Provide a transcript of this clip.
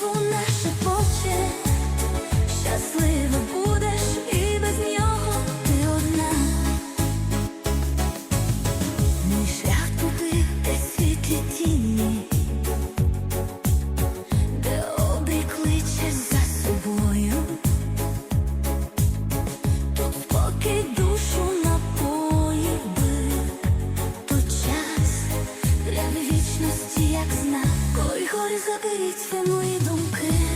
vous вічності, як знак Кори горі заберіть ви мої думки.